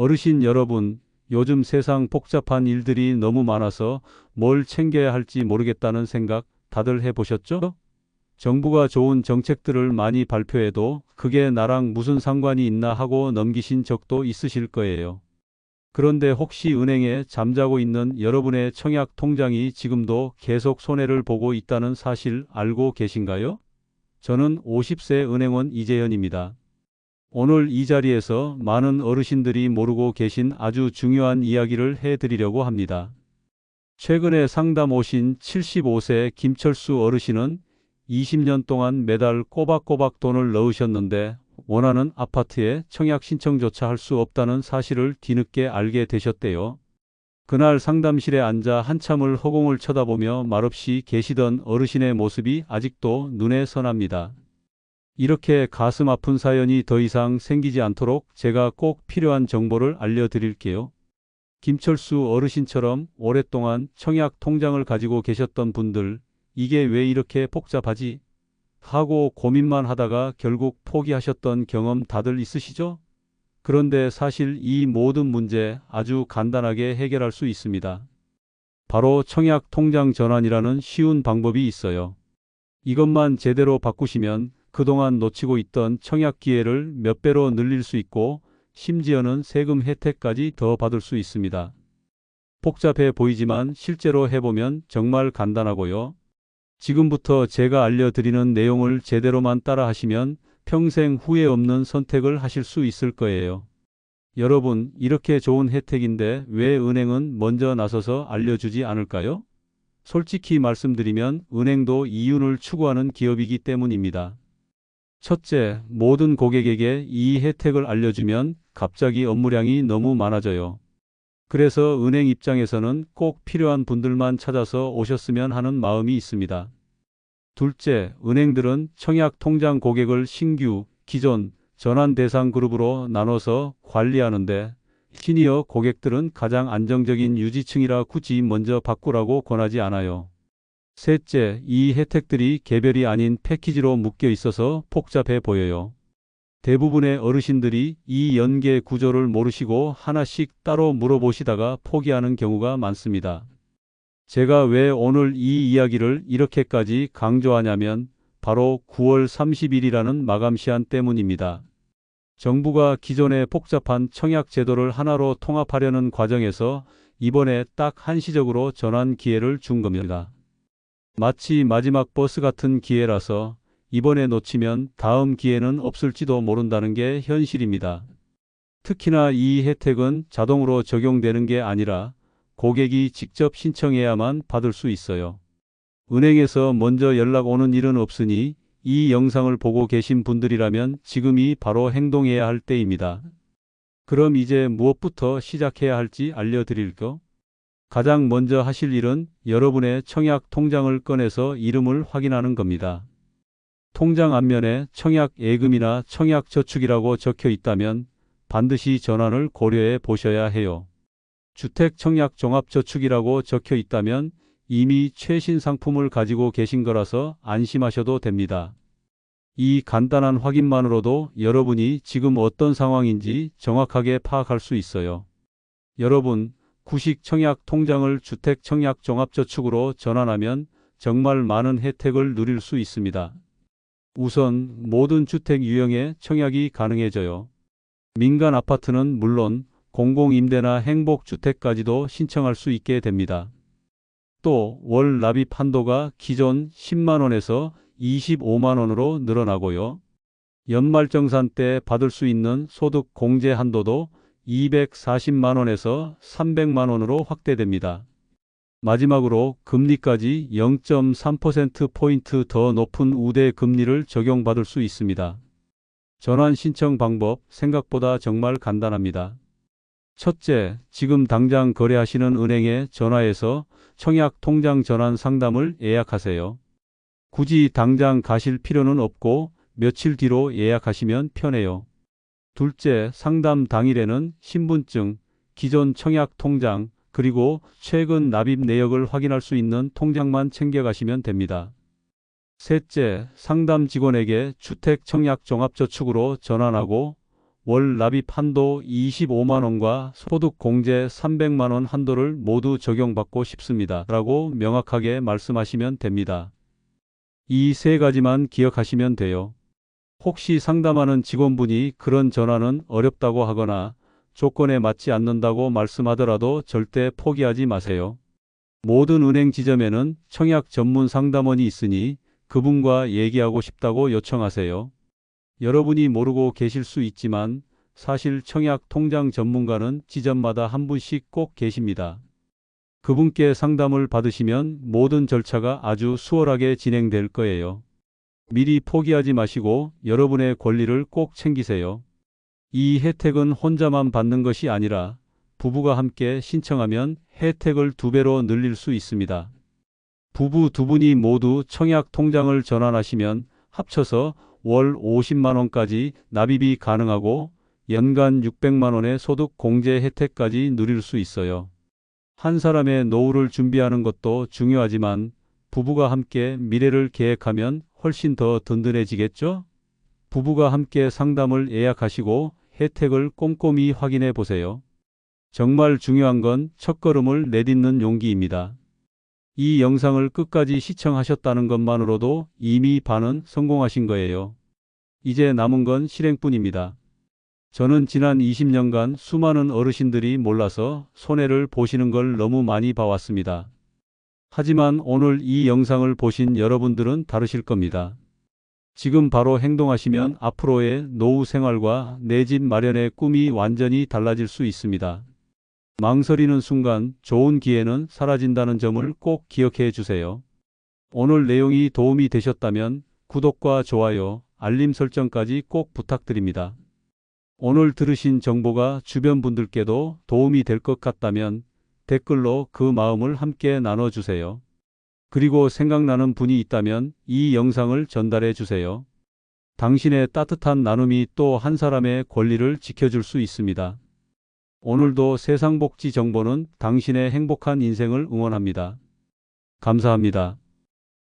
어르신 여러분, 요즘 세상 복잡한 일들이 너무 많아서 뭘 챙겨야 할지 모르겠다는 생각 다들 해보셨죠? 정부가 좋은 정책들을 많이 발표해도 그게 나랑 무슨 상관이 있나 하고 넘기신 적도 있으실 거예요. 그런데 혹시 은행에 잠자고 있는 여러분의 청약 통장이 지금도 계속 손해를 보고 있다는 사실 알고 계신가요? 저는 50세 은행원 이재현입니다. 오늘 이 자리에서 많은 어르신들이 모르고 계신 아주 중요한 이야기를 해드리려고 합니다. 최근에 상담 오신 75세 김철수 어르신은 20년 동안 매달 꼬박꼬박 돈을 넣으셨는데 원하는 아파트에 청약 신청조차 할 수 없다는 사실을 뒤늦게 알게 되셨대요. 그날 상담실에 앉아 한참을 허공을 쳐다보며 말없이 계시던 어르신의 모습이 아직도 눈에 선합니다. 이렇게 가슴 아픈 사연이 더 이상 생기지 않도록 제가 꼭 필요한 정보를 알려드릴게요. 김철수 어르신처럼 오랫동안 청약 통장을 가지고 계셨던 분들, 이게 왜 이렇게 복잡하지? 하고 고민만 하다가 결국 포기하셨던 경험 다들 있으시죠? 그런데 사실 이 모든 문제 아주 간단하게 해결할 수 있습니다. 바로 청약 통장 전환이라는 쉬운 방법이 있어요. 이것만 제대로 바꾸시면 그동안 놓치고 있던 청약 기회를 몇 배로 늘릴 수 있고 심지어는 세금 혜택까지 더 받을 수 있습니다. 복잡해 보이지만 실제로 해보면 정말 간단하고요. 지금부터 제가 알려드리는 내용을 제대로만 따라 하시면 평생 후회 없는 선택을 하실 수 있을 거예요. 여러분, 이렇게 좋은 혜택인데 왜 은행은 먼저 나서서 알려주지 않을까요? 솔직히 말씀드리면 은행도 이윤을 추구하는 기업이기 때문입니다. 첫째, 모든 고객에게 이 혜택을 알려주면 갑자기 업무량이 너무 많아져요. 그래서 은행 입장에서는 꼭 필요한 분들만 찾아서 오셨으면 하는 마음이 있습니다. 둘째, 은행들은 청약 통장 고객을 신규, 기존, 전환 대상 그룹으로 나눠서 관리하는데 시니어 고객들은 가장 안정적인 유지층이라 굳이 먼저 바꾸라고 권하지 않아요. 셋째, 이 혜택들이 개별이 아닌 패키지로 묶여 있어서 복잡해 보여요. 대부분의 어르신들이 이 연계 구조를 모르시고 하나씩 따로 물어보시다가 포기하는 경우가 많습니다. 제가 왜 오늘 이 이야기를 이렇게까지 강조하냐면 바로 9월 30일이라는 마감 시한 때문입니다. 정부가 기존의 복잡한 청약 제도를 하나로 통합하려는 과정에서 이번에 딱 한시적으로 전환 기회를 준 겁니다. 마치 마지막 버스 같은 기회라서 이번에 놓치면 다음 기회는 없을지도 모른다는 게 현실입니다. 특히나 이 혜택은 자동으로 적용되는 게 아니라 고객이 직접 신청해야만 받을 수 있어요. 은행에서 먼저 연락 오는 일은 없으니 이 영상을 보고 계신 분들이라면 지금이 바로 행동해야 할 때입니다. 그럼 이제 무엇부터 시작해야 할지 알려드릴까? 가장 먼저 하실 일은 여러분의 청약 통장을 꺼내서 이름을 확인하는 겁니다. 통장 앞면에 청약 예금이나 청약 저축이라고 적혀 있다면 반드시 전환을 고려해 보셔야 해요. 주택 청약 종합 저축이라고 적혀 있다면 이미 최신 상품을 가지고 계신 거라서 안심하셔도 됩니다. 이 간단한 확인만으로도 여러분이 지금 어떤 상황인지 정확하게 파악할 수 있어요. 여러분, 구식 청약 통장을 주택 청약 종합저축으로 전환하면 정말 많은 혜택을 누릴 수 있습니다. 우선 모든 주택 유형의 청약이 가능해져요. 민간 아파트는 물론 공공임대나 행복주택까지도 신청할 수 있게 됩니다. 또 월 납입 한도가 기존 10만원에서 25만원으로 늘어나고요. 연말정산 때 받을 수 있는 소득 공제 한도도 240만원에서 300만원으로 확대됩니다. 마지막으로 금리까지 0.3%포인트 더 높은 우대 금리를 적용받을 수 있습니다. 전환 신청 방법 생각보다 정말 간단합니다. 첫째, 지금 당장 거래하시는 은행에 전화해서 청약 통장 전환 상담을 예약하세요. 굳이 당장 가실 필요는 없고 며칠 뒤로 예약하시면 편해요. 둘째, 상담 당일에는 신분증, 기존 청약 통장, 그리고 최근 납입 내역을 확인할 수 있는 통장만 챙겨가시면 됩니다. 셋째, 상담 직원에게 주택 청약 종합저축으로 전환하고 월 납입 한도 25만 원과 소득 공제 300만 원 한도를 모두 적용받고 싶습니다. 라고 명확하게 말씀하시면 됩니다. 이 세 가지만 기억하시면 돼요. 혹시 상담하는 직원분이 그런 전화는 어렵다고 하거나 조건에 맞지 않는다고 말씀하더라도 절대 포기하지 마세요. 모든 은행 지점에는 청약 전문 상담원이 있으니 그분과 얘기하고 싶다고 요청하세요. 여러분이 모르고 계실 수 있지만 사실 청약 통장 전문가는 지점마다 한 분씩 꼭 계십니다. 그분께 상담을 받으시면 모든 절차가 아주 수월하게 진행될 거예요. 미리 포기하지 마시고 여러분의 권리를 꼭 챙기세요. 이 혜택은 혼자만 받는 것이 아니라 부부가 함께 신청하면 혜택을 두 배로 늘릴 수 있습니다. 부부 두 분이 모두 청약 통장을 전환하시면 합쳐서 월 50만 원까지 납입이 가능하고 연간 600만 원의 소득 공제 혜택까지 누릴 수 있어요. 한 사람의 노후를 준비하는 것도 중요하지만 부부가 함께 미래를 계획하면 훨씬 더 든든해지겠죠? 부부가 함께 상담을 예약하시고 혜택을 꼼꼼히 확인해 보세요. 정말 중요한 건 첫걸음을 내딛는 용기입니다. 이 영상을 끝까지 시청하셨다는 것만으로도 이미 반은 성공하신 거예요. 이제 남은 건 실행뿐입니다. 저는 지난 20년간 수많은 어르신들이 몰라서 손해를 보시는 걸 너무 많이 봐왔습니다. 하지만 오늘 이 영상을 보신 여러분들은 다르실 겁니다. 지금 바로 행동하시면 앞으로의 노후 생활과 내 집 마련의 꿈이 완전히 달라질 수 있습니다. 망설이는 순간 좋은 기회는 사라진다는 점을 꼭 기억해 주세요. 오늘 내용이 도움이 되셨다면 구독과 좋아요, 알림 설정까지 꼭 부탁드립니다. 오늘 들으신 정보가 주변 분들께도 도움이 될 것 같다면 댓글로 그 마음을 함께 나눠주세요. 그리고 생각나는 분이 있다면 이 영상을 전달해 주세요. 당신의 따뜻한 나눔이 또 한 사람의 권리를 지켜줄 수 있습니다. 오늘도 세상복지 정보는 당신의 행복한 인생을 응원합니다. 감사합니다.